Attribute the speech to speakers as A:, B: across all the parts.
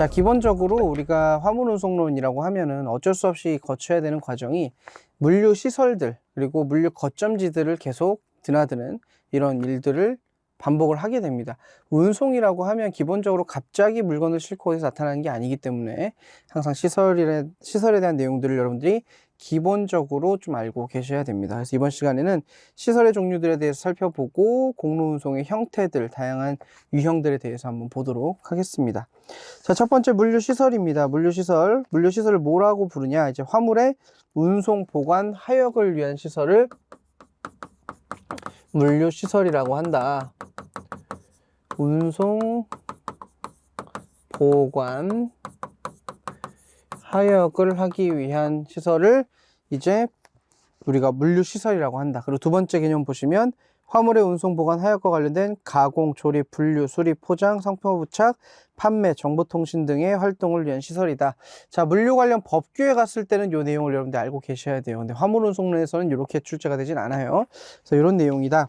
A: 자, 기본적으로 우리가 화물 운송론이라고 하면은 어쩔 수 없이 거쳐야 되는 과정이 물류 시설들 그리고 물류 거점지들을 계속 드나드는 이런 일들을 반복을 하게 됩니다. 운송이라고 하면 기본적으로 갑자기 물건을 싣고 어디서 나타나는 게 아니기 때문에 항상 시설에, 시설에 대한 내용들을 여러분들이 기본적으로 좀 알고 계셔야 됩니다. 그래서 이번 시간에는 시설의 종류들에 대해서 살펴보고 공로 운송의 형태들, 다양한 유형들에 대해서 한번 보도록 하겠습니다. 자, 첫 번째 물류 시설입니다. 물류 시설. 물류 시설을 뭐라고 부르냐? 이제 화물의 운송, 보관, 하역을 위한 시설을 물류 시설이라고 한다. 운송, 보관, 하역을 하기 위한 시설을 이제 우리가 물류 시설이라고 한다. 그리고 두 번째 개념 보시면 화물의 운송, 보관, 하역과 관련된 가공, 조립, 분류, 수립, 포장, 상품 부착, 판매, 정보통신 등의 활동을 위한 시설이다. 자, 물류 관련 법규에 갔을 때는 이 내용을 여러분들 알고 계셔야 돼요. 근데 화물 운송론에서는 이렇게 출제가 되진 않아요. 그래서 이런 내용이다.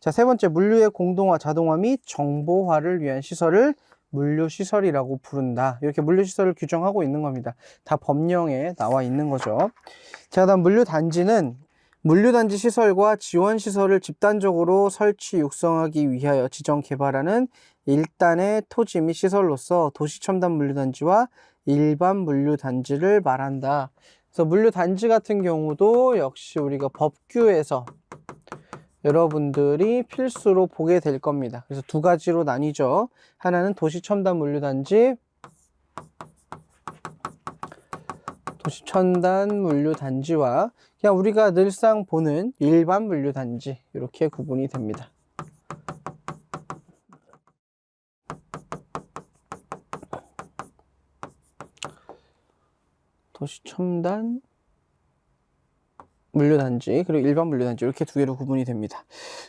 A: 자, 세 번째, 물류의 공동화, 자동화 및 정보화를 위한 시설을 물류시설이라고 부른다. 이렇게 물류시설을 규정하고 있는 겁니다. 다 법령에 나와 있는 거죠. 자, 다음 물류단지는 물류단지 시설과 지원시설을 집단적으로 설치, 육성하기 위하여 지정 개발하는 일단의 토지 및 시설로서 도시첨단 물류단지와 일반 물류단지를 말한다. 그래서 물류단지 같은 경우도 역시 우리가 법규에서 여러분들이 필수로 보게 될 겁니다. 그래서 두 가지로 나뉘죠. 하나는 도시첨단 물류단지, 도시 첨단 물류 단지와 그냥 우리가 늘상 보는 일반 물류 단지 이렇게 구분이 됩니다. 도시 첨단 물류단지 그리고 일반 물류단지 이렇게 두 개로 구분이 됩니다.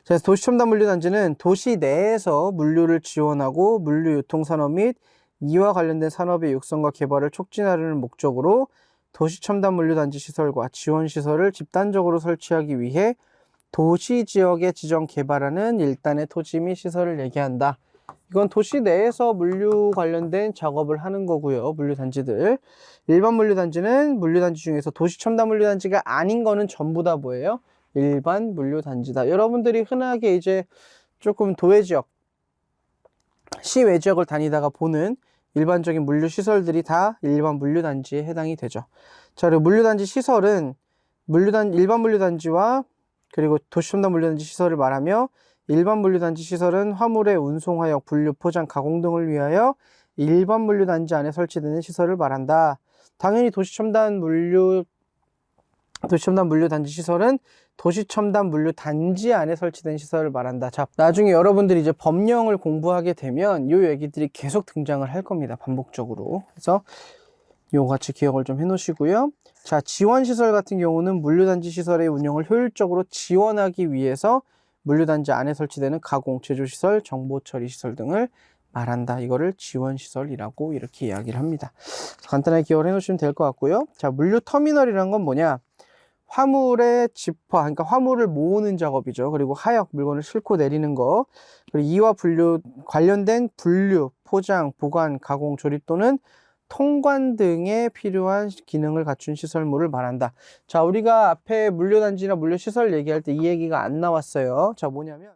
A: 그래서 도시 첨단 물류단지는 도시 내에서 물류를 지원하고 물류 유통 산업 및 이와 관련된 산업의 육성과 개발을 촉진하려는 목적으로 도시 첨단 물류단지 시설과 지원 시설을 집단적으로 설치하기 위해 도시 지역에 지정 개발하는 일단의 토지 및 시설을 얘기한다. 이건 도시 내에서 물류 관련된 작업을 하는 거고요. 물류단지들. 일반 물류단지는 물류단지 중에서 도시 첨단 물류단지가 아닌 거는 전부 다 뭐예요? 일반 물류단지다. 여러분들이 흔하게 이제 조금 도외 지역, 시외 지역을 다니다가 보는 일반적인 물류 시설들이 다 일반 물류단지에 해당이 되죠. 자, 그리고 물류단지 시설은 물류단 일반 물류단지와 그리고 도시첨단 물류단지 시설을 말하며 일반 물류단지 시설은 화물의 운송하역, 분류, 포장, 가공 등을 위하여 일반 물류단지 안에 설치되는 시설을 말한다. 당연히 도시첨단 물류 도시첨단 물류단지 시설은 도시 첨단 물류 단지 안에 설치된 시설을 말한다. 자, 나중에 여러분들이 이제 법령을 공부하게 되면 이 얘기들이 계속 등장을 할 겁니다. 반복적으로. 그래서 요거 같이 기억을 좀 해 놓으시고요. 자, 지원 시설 같은 경우는 물류 단지 시설의 운영을 효율적으로 지원하기 위해서 물류 단지 안에 설치되는 가공, 제조 시설, 정보 처리 시설 등을 말한다. 이거를 지원시설이라고 이렇게 이야기를 합니다. 간단하게 기억을 해놓으시면 될 것 같고요. 자, 물류 터미널이란 건 뭐냐? 화물의 집화, 그러니까 화물을 모으는 작업이죠. 그리고 하역, 물건을 싣고 내리는 거. 그리고 이와 분류, 관련된 분류, 포장, 보관, 가공, 조립 또는 통관 등에 필요한 기능을 갖춘 시설물을 말한다. 자, 우리가 앞에 물류단지나 물류시설 얘기할 때 이 얘기가 안 나왔어요. 자, 뭐냐면